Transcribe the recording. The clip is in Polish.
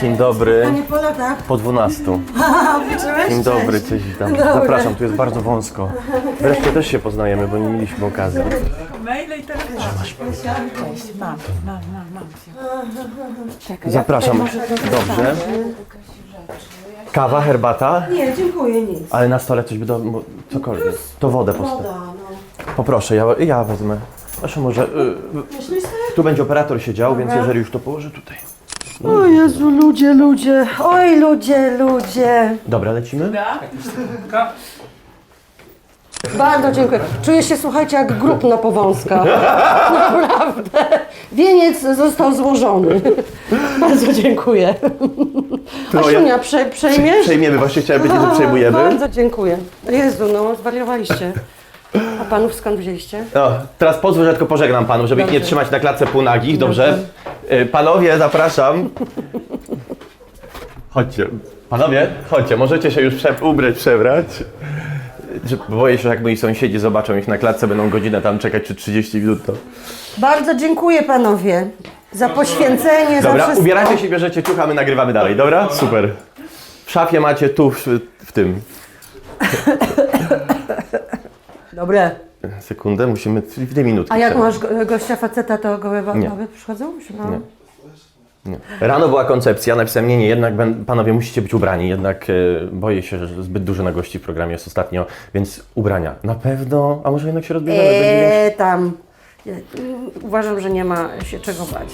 Dzień dobry. Panie po latach. Po 12. Cześć. Dzień dobry, coś tam. Zapraszam, tu jest bardzo wąsko. Wreszcie też się poznajemy, bo nie mieliśmy okazji. Maile i telefon. Cześć, mam, mam, mam, mam. Czekaj, Zapraszam. Dobrze. Kawa, herbata, Nie, dziękuję, nic. ale na stole coś by do... cokolwiek. To wodę postaw. Woda, no. Poproszę, ja, ja wezmę. Proszę może... y, Myślisz sobie? tu będzie operator siedział, więc jeżeli już to położę tutaj. O Jezu, ludzie, ludzie. Oj, ludzie, ludzie. Dobra, lecimy? Bardzo dziękuję. Czuję się, słuchajcie, jak grupna powązka. Naprawdę. Wieniec został złożony. Bardzo dziękuję. Troje. Asiunia, prze, przejmiesz? Przejmiemy, właśnie chciałem powiedzieć, że przejmujemy. Bardzo dziękuję. Jezu, no zwariowaliście. A panów skąd wzięliście? No, teraz pozwól, że tylko pożegnam panów, żeby ich nie Dobrze. trzymać na klatce półnagich, dobrze? Y, Panowie, zapraszam. Chodźcie. Panowie, chodźcie, możecie się już prze ubrać, przebrać. Boję się, że jak moi sąsiedzi zobaczą ich na klatce, będą godzinę tam czekać, czy 30 minut, to... Bardzo dziękuję panowie za poświęcenie, za Dobra, wszystko. ubieracie się, bierzecie ciuch, a my nagrywamy dalej, dobra? Super. W szafie macie tu, w, w tym. Dobre. Sekundę, musimy dwie minutki. A jak trzeba. masz go- gościa faceta, to gołe Nie. baby przychodzą? Siema. Nie. Nie. Rano była koncepcja, napisałem, nie, nie, jednak ben- panowie musicie być ubrani, jednak e, boję się, że zbyt dużo na gości w programie jest ostatnio, więc ubrania. Na pewno, a może jednak się rozbierzemy, będzie większy. Eee, tam. Mm, Uważam, że nie ma się czego bać.